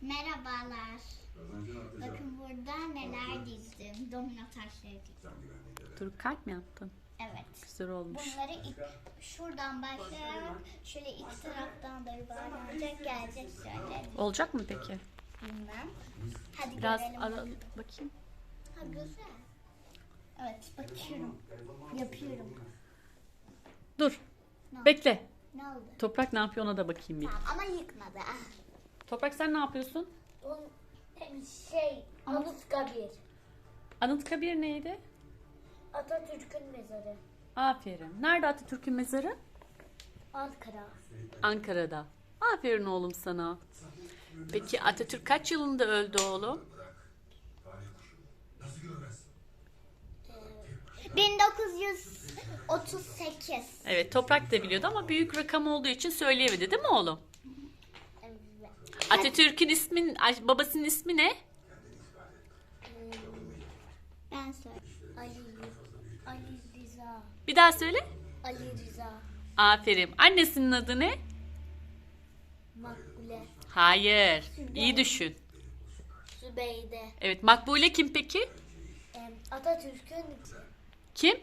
Merhabalar. Bakın burada neler dizdim. Domino taşları dizdim. Dur kalp mi yaptın? Evet. Güzel olmuş. Bunları ilk, şuradan başlayarak şöyle iki taraftan da yuvarlanacak gelecek şöyle. Olacak mı peki? Bilmem. Hadi Biraz görelim. ara bakayım. Ha güzel. Evet bakıyorum. Yapıyorum. Dur. Ne oldu? Bekle. Ne oldu? Toprak ne yapıyor ona da bakayım bir. Tamam ama yıkmadı. Ah. Toprak sen ne yapıyorsun? Şey, Anıtkabir. Anıtkabir neydi? Atatürk'ün mezarı. Aferin. Nerede Atatürk'ün mezarı? Ankara. Ankara'da. Aferin oğlum sana. Peki Atatürk kaç yılında öldü oğlum? 1938. Evet Toprak da biliyordu ama büyük rakam olduğu için söyleyemedi değil mi oğlum? Atatürk'ün ismin, babasının ismi ne? Ben söyleyeyim. Ali, Ali Rıza. Bir daha söyle. Ali Rıza. Aferin. Annesinin adı ne? Makbule. Hayır. İyi düşün. Zübeyde. Evet Makbule kim peki? Atatürk'ün Kim?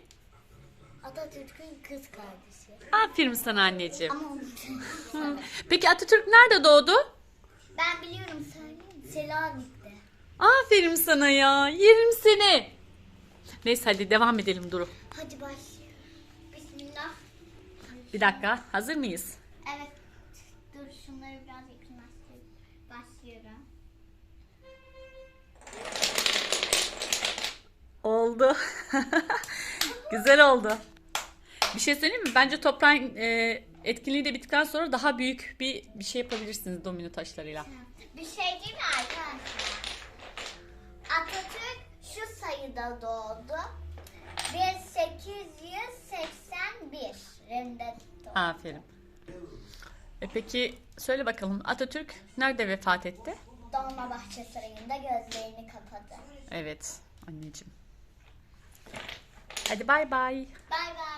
Atatürk'ün kız kardeşi. Aferin sana anneciğim. Peki Atatürk nerede doğdu? ben biliyorum söyleyeyim. mi? Selanik'te. Aferin sana ya. Yerim seni. Neyse hadi devam edelim Duru. Hadi başlayalım. Bismillah. Bir dakika. Hazır mıyız? Evet. Dur şunları biraz yakınlaştırayım. Başlıyorum. Oldu. Güzel oldu. Bir şey söyleyeyim mi? Bence toprağın e, etkinliği de bittikten sonra daha büyük bir bir şey yapabilirsiniz domino taşlarıyla. Bir şey değil mi arkadaşlar? Atatürk şu sayıda doğdu. 1881 yılında doğdu. Aferin. E peki söyle bakalım Atatürk nerede vefat etti? Dolmabahçe Sarayı'nda gözlerini kapadı. Evet anneciğim. Hadi bay bay. Bay bay.